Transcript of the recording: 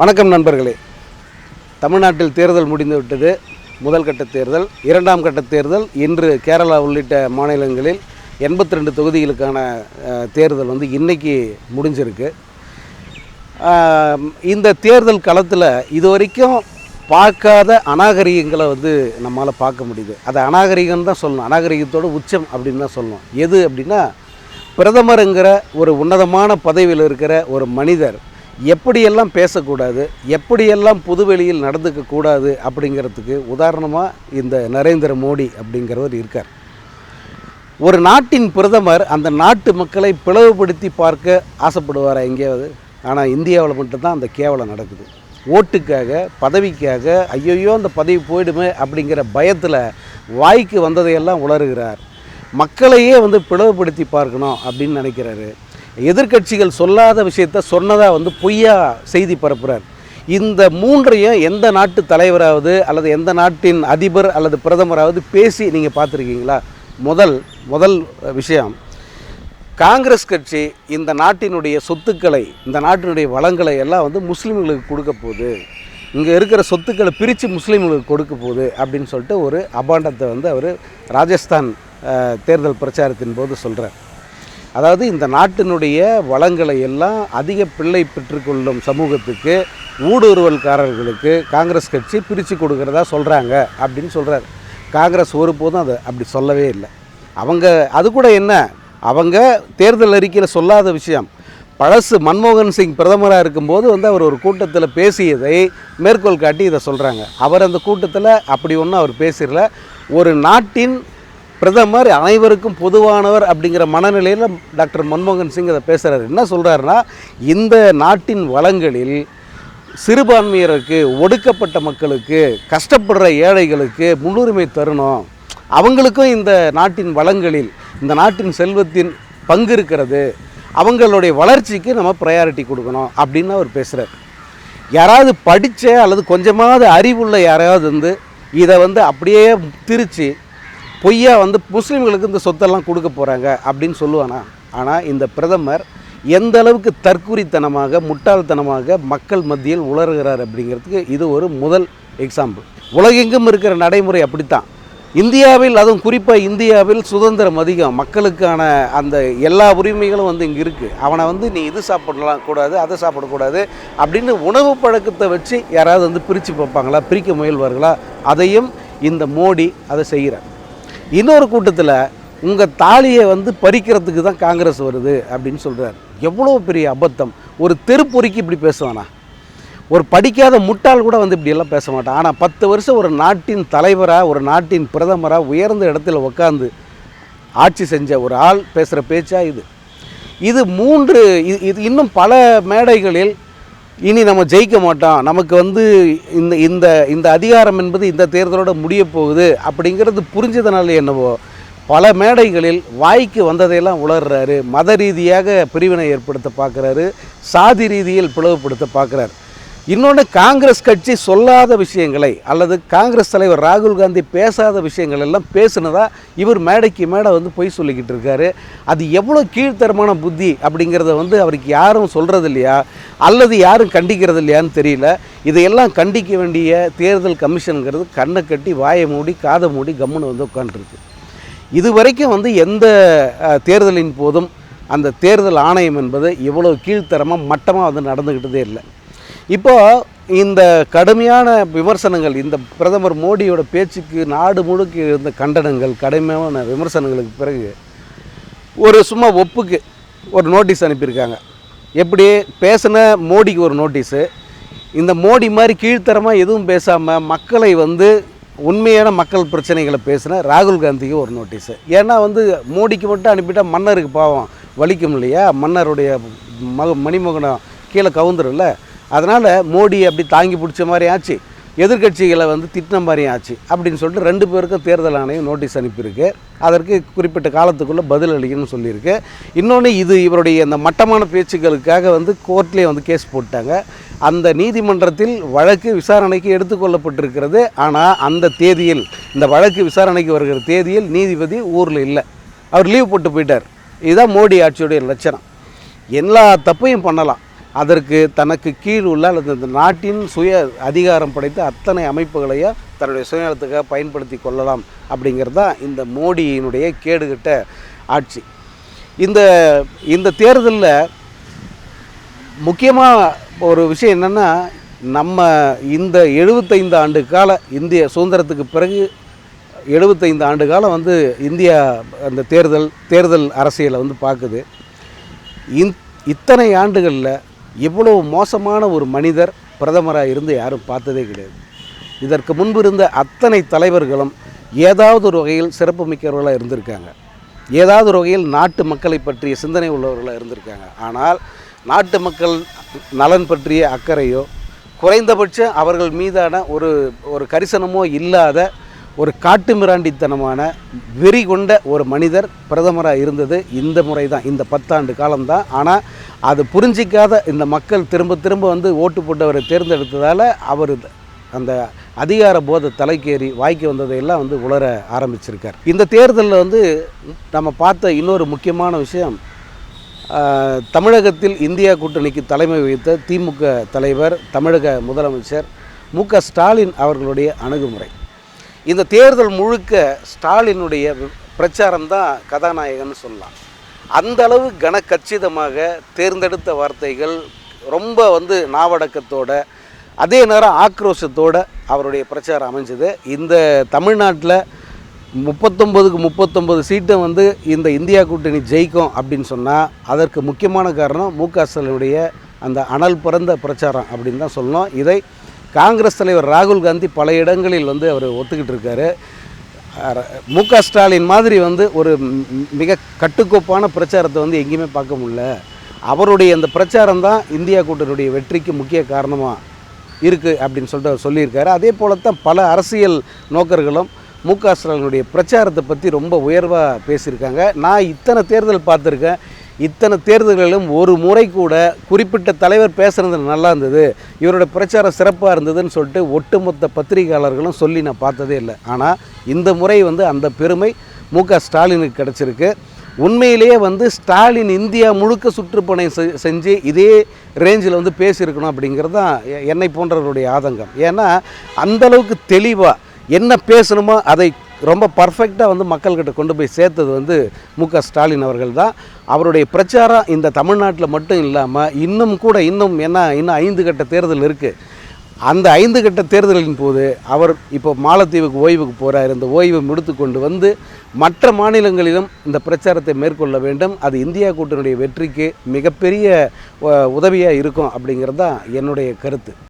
வணக்கம் நண்பர்களே. தமிழ்நாட்டில் தேர்தல் முடிந்துவிட்டது. முதல் கட்ட தேர்தல் இரண்டாம் கட்ட தேர்தல் இன்று கேரளா உள்ளிட்ட மாநிலங்களில் எண்பத்தி ரெண்டு தொகுதிகளுக்கான தேர்தல் வந்து இன்றைக்கி முடிஞ்சிருக்கு. இந்த தேர்தல் களத்தில் இது வரைக்கும் பார்க்காத அநாகரிகங்களை வந்து நம்மளால் பார்க்க முடியுது. அது அநாகரிகம் தான் சொல்லணும். அநாகரிகத்தோட உச்சம் அப்படின்னு தான் சொல்லணும். எது அப்படின்னா பிரதமருங்கிற ஒரு உன்னதமான பதவியில் இருக்கிற ஒரு மனிதர் எப்படியெல்லாம் பேசக்கூடாது எப்படியெல்லாம் புதுவெளியில் நடந்துக்க கூடாது அப்படிங்கிறதுக்கு உதாரணமாக இந்த நரேந்திர மோடி அப்படிங்கிறவர் இருக்கார். ஒரு நாட்டின் பிரதமர் அந்த நாட்டு மக்களை பிளவுபடுத்தி பார்க்க ஆசைப்படுவாரா எங்கேயாவது? ஆனால் இந்தியாவில் மட்டும்தான் அந்த கேவலம் நடக்குது. ஓட்டுக்காக பதவிக்காக ஐயையோ அந்த பதவி போயிடுமே அப்படிங்கிற பயத்தில் வாய்க்கு வந்ததையெல்லாம் உளறுகிறார். மக்களையே வந்து பிளவுபடுத்தி பார்க்கணும் அப்படின்னு நினைக்கிறாரு. எதிர்க்கட்சிகள் சொல்லாத விஷயத்த சொன்னதாக வந்து பொய்யா செய்தி பரப்புகிறார் இந்த மூன்றையும் எந்த நாட்டு தலைவராவது அல்லது எந்த நாட்டின் அதிபர் அல்லது பிரதமராவது பேசி நீங்கள் பார்த்துருக்கீங்களா? முதல் முதல் விஷயம் காங்கிரஸ் கட்சி இந்த நாட்டினுடைய சொத்துக்களை இந்த நாட்டினுடைய வளங்களை எல்லாம் வந்து முஸ்லீம்களுக்கு கொடுக்க போகுது. இங்கே இருக்கிற சொத்துக்களை பிரித்து முஸ்லீம்களுக்கு கொடுக்க போகுது அப்படின்னு சொல்லிட்டு ஒரு அபாண்டத்தை வந்து அவர் ராஜஸ்தான் தேர்தல் பிரச்சாரத்தின் போது சொல்கிறார் அதாவது இந்த நாட்டினுடைய வளங்களை எல்லாம் அதிக பிள்ளை பெற்றுக்கொள்ளும் சமூகத்துக்கு ஊடுருவல்காரர்களுக்கு காங்கிரஸ் கட்சி பிரித்து கொடுக்குறதா சொல்கிறாங்க அப்படின்னு சொல்கிறார் காங்கிரஸ் ஒருபோதும் அதை அப்படி சொல்லவே இல்லை. அவங்க அது கூட என்ன? அவங்க தேர்தல் அறிக்கையில் சொல்லாத விஷயம். பழசு மன்மோகன் சிங் பிரதமராக இருக்கும்போது வந்து அவர் ஒரு கூட்டத்தில் பேசியதை மேற்கோள் காட்டி இதை சொல்கிறாங்க அவர் அந்த கூட்டத்தில் அப்படி ஒன்றும் அவர் பேசிடல ஒரு நாட்டின் பிரதமர் அனைவருக்கும் பொதுவானவர் அப்படிங்கிற மனநிலையில் டாக்டர் மன்மோகன் சிங் அதை பேசுகிறாரு என்ன சொல்கிறாருன்னா இந்த நாட்டின் வளங்களில் சிறுபான்மையருக்கு ஒடுக்கப்பட்ட மக்களுக்கு கஷ்டப்படுற ஏழைகளுக்கு முன்னுரிமை தரணும். அவங்களுக்கும் இந்த நாட்டின் வளங்களில் இந்த நாட்டின் செல்வத்தின் பங்கு இருக்கிறது. அவங்களுடைய வளர்ச்சிக்கு நம்ம ப்ரையாரிட்டி கொடுக்கணும் அப்படின்னு அவர் பேசுகிறார் யாராவது படித்த அல்லது கொஞ்சமாவது அறிவுள்ள யாராவது வந்து இதை வந்து அப்படியே திரித்து பொய்யா வந்து முஸ்லீம்களுக்கு இந்த சொத்தெல்லாம் கொடுக்க போகிறாங்க அப்படின்னு சொல்லுவானா? ஆனால் இந்த பிரதமர் எந்த அளவுக்கு தற்குறித்தனமாக முட்டாள்தனமாக மக்கள் மத்தியில் உலர்கிறார் அப்படிங்கிறதுக்கு இது ஒரு முதல் எக்ஸாம்பிள் உலகெங்கும் இருக்கிற நடைமுறை அப்படித்தான். இந்தியாவில் அதுவும் குறிப்பாக இந்தியாவில் சுதந்திரம் அதிகம். மக்களுக்கான அந்த எல்லா உரிமைகளும் வந்து இங்கே இருக்குது அவனை வந்து நீ இது சாப்பிடலாம் கூடாது அதை சாப்பிடக்கூடாது அப்படின்னு உணவு பழக்கத்தை வச்சு யாராவது வந்து பிரித்து பார்ப்பாங்களா? பிரிக்க முயல்வார்களா? அதையும் இந்த மோடி அதை செய்கிறார். இன்னொரு கூட்டத்தில் உங்கள் தாலியை வந்து பறிக்கிறதுக்கு தான் காங்கிரஸ் வருது அப்படின்னு சொல்கிறார் எவ்வளோ பெரிய அபத்தம். ஒரு தெருப்பொறிக்கு இப்படி பேசுவானா? ஒரு படிக்காத முட்டாள் கூட வந்து இப்படியெல்லாம் பேச மாட்டான். ஆனால் பத்து வருஷம் ஒரு நாட்டின் தலைவராக ஒரு நாட்டின் பிரதமராக உயர்ந்த இடத்துல உட்காந்து ஆட்சி செஞ்ச ஒரு ஆள் பேசுகிற பேச்சா இது. இது மூன்று இது இது இன்னும் பல மேடைகளில் இனி நம்ம ஜெயிக்க மாட்டோம். நமக்கு வந்து இந்த இந்த இந்த அதிகாரம் என்பது இந்த தேர்தலோட முடிய போகுது அப்படிங்கிறது புரிஞ்சதுனால என்னவோ பல மேடைகளில் வாய்க்கு வந்ததையெல்லாம் உளர்றாரு. மத ரீதியாக பிரிவினை ஏற்படுத்த பார்க்குறாரு. சாதி ரீதியில் பிளவுபடுத்த பார்க்குறாரு. இன்னொன்று காங்கிரஸ் கட்சி சொல்லாத விஷயங்களை அல்லது காங்கிரஸ் தலைவர் ராகுல் காந்தி பேசாத விஷயங்கள் எல்லாம் பேசுனதா இவர் மேடைக்கு மேடை வந்து பொய் சொல்லிக்கிட்டு இருக்காரு. அது எவ்வளோ கீழ்த்தரமான புத்தி அப்படிங்கிறத வந்து அவருக்கு யாரும் சொல்கிறது இல்லையா அல்லது யாரும் கண்டிக்கிறது இல்லையான்னு தெரியல. இதையெல்லாம் கண்டிக்க வேண்டிய தேர்தல் கமிஷனுங்கிறது கண்ணை கட்டி வாயை மூடி காதை மூடி கம்முன்னு வந்து உட்காந்துருக்கு இது வரைக்கும் வந்து எந்த தேர்தலின் போதும் அந்த தேர்தல் ஆணையம் என்பது இவ்வளோ கீழ்த்தரமாக மட்டமாக வந்து நடந்துக்கிட்டதே இல்லை. இப்போ இந்த கடுமையான விமர்சனங்கள் இந்த பிரதமர் மோடியோட பேச்சுக்கு நாடு முழுக்க இருந்த கண்டனங்கள் கடுமையான விமர்சனங்களுக்கு பிறகு ஒரு சும்மா ஒப்புக்கு ஒரு நோட்டீஸ் அனுப்பியிருக்காங்க. எப்படி? பேசின மோடிக்கு ஒரு நோட்டீஸு. இந்த மோடி மாதிரி கீழ்த்தரமாக எதுவும் பேசாமல் மக்களை வந்து உண்மையான மக்கள் பிரச்சனைகளை பேசின ராகுல் காந்திக்கு ஒரு நோட்டீஸு. ஏன்னா வந்து மோடிக்கு மட்டும் அனுப்பிட்டா மன்னருக்கு பாவம் வலிக்கும் இல்லையா? மன்னருடைய மக மணிமகனம் கீழே கவுந்துரும்ல. அதனால் மோடி அப்படி தாங்கி பிடிச்ச மாதிரி ஆச்சு. எதிர்க்கட்சிகளை வந்து திட்டின மாதிரி ஆச்சு. அப்படின்னு சொல்லிட்டு ரெண்டு பேருக்கும் தேர்தல் ஆணையம் நோட்டீஸ் அனுப்பியிருக்கு. அதற்கு குறிப்பிட்ட காலத்துக்குள்ளே பதில் அளிக்கணும்னு சொல்லியிருக்கு. இன்னொன்று இது இவருடைய அந்த மட்டமான பேச்சுக்களுக்காக வந்து கோர்ட்லேயே வந்து கேஸ் போட்டாங்க. அந்த நீதிமன்றத்தில் வழக்கு விசாரணைக்கு எடுத்துக்கொள்ளப்பட்டிருக்கிறது ஆனால் அந்த தேதியில் இந்த வழக்கு விசாரணைக்கு வருகிற தேதியில் நீதிபதி ஊரில் இல்லை. அவர் லீவ் போட்டு போயிட்டார். இதுதான் மோடி ஆட்சியுடைய லட்சணம். எல்லா தப்பையும் பண்ணலாம். அதற்கு தனக்கு கீழ் உள்ள அல்லது இந்த நாட்டின் சுய அதிகாரம் படைத்த அத்தனை அமைப்புகளையும் தன்னுடைய சுயநலத்துக்காக பயன்படுத்தி கொள்ளலாம் அப்படிங்கிறது தான் இந்த மோடியினுடைய கேடுகட்ட ஆட்சி. இந்த இந்த தேர்தலில் முக்கியமாக ஒரு விஷயம் என்னென்னா நம்ம இந்த எழுபத்தைந்து ஆண்டு கால இந்திய சுதந்திரத்துக்கு பிறகு எழுபத்தைந்து ஆண்டு காலம் வந்து இந்தியா அந்த தேர்தல் தேர்தல் அரசியலை வந்து பார்க்குது. இந் இத்தனை ஆண்டுகளில் இவ்வளவு மோசமான ஒரு மனிதர் பிரதமராக இருந்து யாரும் பார்த்ததே கிடையாது. இதற்கு முன்பு இருந்த அத்தனை தலைவர்களும் ஏதாவது ஒரு வகையில் சிறப்பு மிக்கவர்களாக இருந்திருக்காங்க. ஏதாவது ஒரு வகையில் நாட்டு மக்களை பற்றிய சிந்தனை உள்ளவர்களாக இருந்திருக்காங்க. ஆனால் நாட்டு மக்கள் நலன் பற்றிய அக்கறையோ குறைந்தபட்சம் அவர்கள் மீதான ஒரு ஒரு கரிசனமோ இல்லாத ஒரு காட்டு மிராண்டித்தனமான வெறி கொண்ட ஒரு மனிதர் பிரதமராக இருந்தது இந்த முறை தான் இந்த பத்தாண்டு காலம்தான். ஆனால் அது புரிஞ்சிக்காத இந்த மக்கள் திரும்ப திரும்ப வந்து ஓட்டு போட்டவரை தேர்ந்தெடுத்ததால் அவர் அந்த அதிகார போத தலைக்கேறி வாய்க்கு வந்ததையெல்லாம் வந்து உளர ஆரம்பிச்சிருக்கார். இந்த தேர்தலில் வந்து நம்ம பார்த்த இன்னொரு முக்கியமான விஷயம் தமிழகத்தில் இந்தியா கூட்டணிக்கு தலைமை வகித்த திமுக தலைவர் தமிழக முதலமைச்சர் மு க ஸ்டாலின் அவர்களுடைய அணுகுமுறை. இந்த தேர்தல் முழுக்க ஸ்டாலினுடைய பிரச்சாரம் தான் கதாநாயகன் சொல்லலாம். அந்த அளவு கனக்கச்சிதமாக தேர்ந்தெடுத்த வார்த்தைகள் ரொம்ப வந்து நாவடக்கத்தோட அதே நேரம் ஆக்ரோஷத்தோட அவருடைய பிரச்சாரம் அமைஞ்சது. இந்த தமிழ்நாட்டில் முப்பத்தொம்பதுக்கு முப்பத்தொம்பது சீட்டை வந்து இந்த இந்தியா கூட்டணி ஜெயிக்கும் அப்படின்னு சொன்னால் அதற்கு முக்கியமான காரணம் மு க ஸ்டாலினுடைய அந்த அனல் பிறந்த பிரச்சாரம் அப்படின்னு தான் சொல்லணும். இதை காங்கிரஸ் தலைவர் ராகுல் காந்தி பல இடங்களில் வந்து அவர் ஒத்துக்கிட்டு இருக்காரு. மு க ஸ்டாலின் மாதிரி வந்து ஒரு மிக கட்டுக்கோப்பான பிரச்சாரத்தை வந்து எங்கேயுமே பார்க்க முடியல. அவருடைய அந்த பிரச்சாரம் தான் இந்தியா கூட்டணியுடைய வெற்றிக்கு முக்கிய காரணமாக இருக்குது அப்படின்னு சொல்லிட்டு அவர் சொல்லியிருக்காரு. அதே போல தான் பல அரசியல் நோக்கர்களும் மு க ஸ்டாலினுடைய பிரச்சாரத்தை பற்றி ரொம்ப உயர்வாக பேசியிருக்காங்க. நான் இத்தனை தேர்தல் பார்த்துருக்கேன். இத்தனை தேர்தல்களிலும் ஒரு முறை கூட குறிப்பிட்ட தலைவர் பேசுகிறது நல்லா இருந்தது. இவரோட பிரச்சாரம் சிறப்பாக இருந்ததுன்னு சொல்லிட்டு ஒட்டுமொத்த பத்திரிகையாளர்களும் சொல்லி நான் பார்த்ததே இல்லை. ஆனால் இந்த முறை வந்து அந்த பெருமை மு க ஸ்டாலினுக்கு கிடச்சிருக்கு. உண்மையிலேயே வந்து ஸ்டாலின் இந்தியா முழுக்க சுற்றுப்பணி செ- செஞ்சு இதே ரேஞ்சில் வந்து பேசியிருக்கணும் அப்படிங்கிறது தான் என்னை போன்றவருடைய ஆதங்கம். ஏன்னா அந்த அளவுக்கு தெளிவாக என்ன பேசணுமோ அதை ரொம்ப பர்ஃபெக்டாக வந்து மக்கள்கிட்ட கொண்டு போய் சேர்த்தது வந்து மு க ஸ்டாலின் அவர்கள் தான் அவருடைய பிரச்சாரம் இந்த தமிழ்நாட்டில் மட்டும் இல்லாமல் இன்னும் கூட இன்னும் என்ன இன்னும் ஐந்து கட்ட தேர்தல் இருக்குது அந்த ஐந்து கட்ட தேர்தலின் போது அவர் இப்போ மாலத்தீவுக்கு ஓய்வுக்கு போகிறார் இந்த ஓய்வை முடித்து கொண்டு வந்து மற்ற மாநிலங்களிலும் இந்த பிரச்சாரத்தை மேற்கொள்ள வேண்டும். அது இந்தியா கூட்டணியுடைய வெற்றிக்கு மிகப்பெரிய உதவியாக இருக்கும் அப்படிங்கிறது தான் என்னுடைய கருத்து.